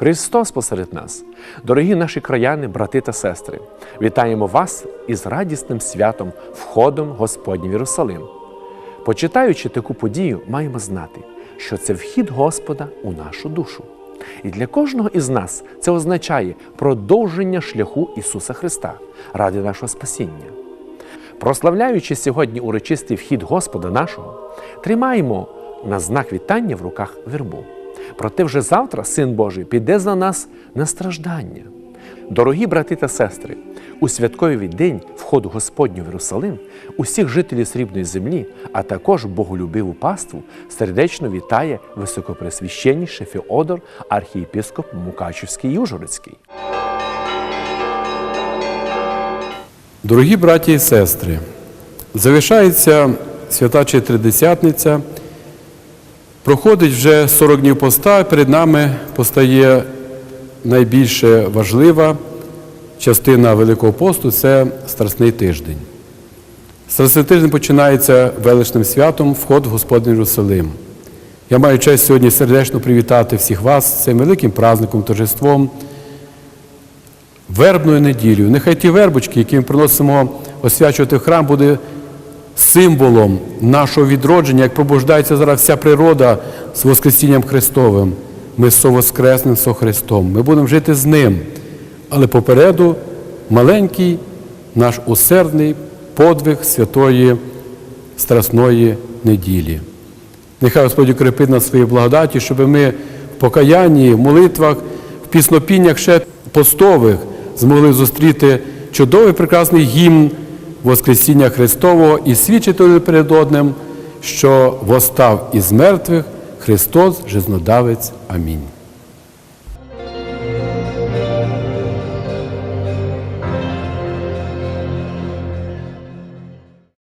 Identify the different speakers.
Speaker 1: Христос посеред нас, дорогі наші краяни, брати та сестри, вітаємо вас із радісним святом, входом Господнім в Єрусалим. Почитаючи таку подію, маємо знати, що це вхід Господа у нашу душу. І для кожного із нас це означає продовження шляху Ісуса Христа ради нашого спасіння. Прославляючи сьогодні урочистий вхід Господа нашого, тримаємо на знак вітання в руках вербу. Проте вже завтра Син Божий піде за нас на страждання. Дорогі брати та сестри, у святковий день входу Господню в Єрусалим усіх жителів срібної землі, а також боголюбиву паству сердечно вітає високопресвященніший Феодор, архієпископ Мукачівський Южгородський.
Speaker 2: Дорогі браті і сестри, завершається свята Чотиридесятниця, проходить вже 40 днів поста, перед нами постає найбільше важлива частина Великого посту це Страсний тиждень. Страсний тиждень починається величним святом вход в Господній Єрусалим. Я маю честь сьогодні сердечно привітати всіх вас з цим великим праздником, торжеством, вербною неділею. Нехай ті вербочки, які ми приносимо освячувати храм, буде символом нашого відродження, як пробуждається зараз вся природа з Воскресінням Христовим. Ми совоскреснем со Христом. Ми будемо жити з Ним. Але попереду маленький наш усердний подвиг святої Страсної неділі. Нехай Господь укрепить нас своєю благодаті, щоб ми в покаянні, в молитвах, в піснопіннях ще постових змогли зустріти чудовий прекрасний гімн Воскресіння Христового і свідчити перед одним, що восстав із мертвих Христос, жизнодавець. Амінь.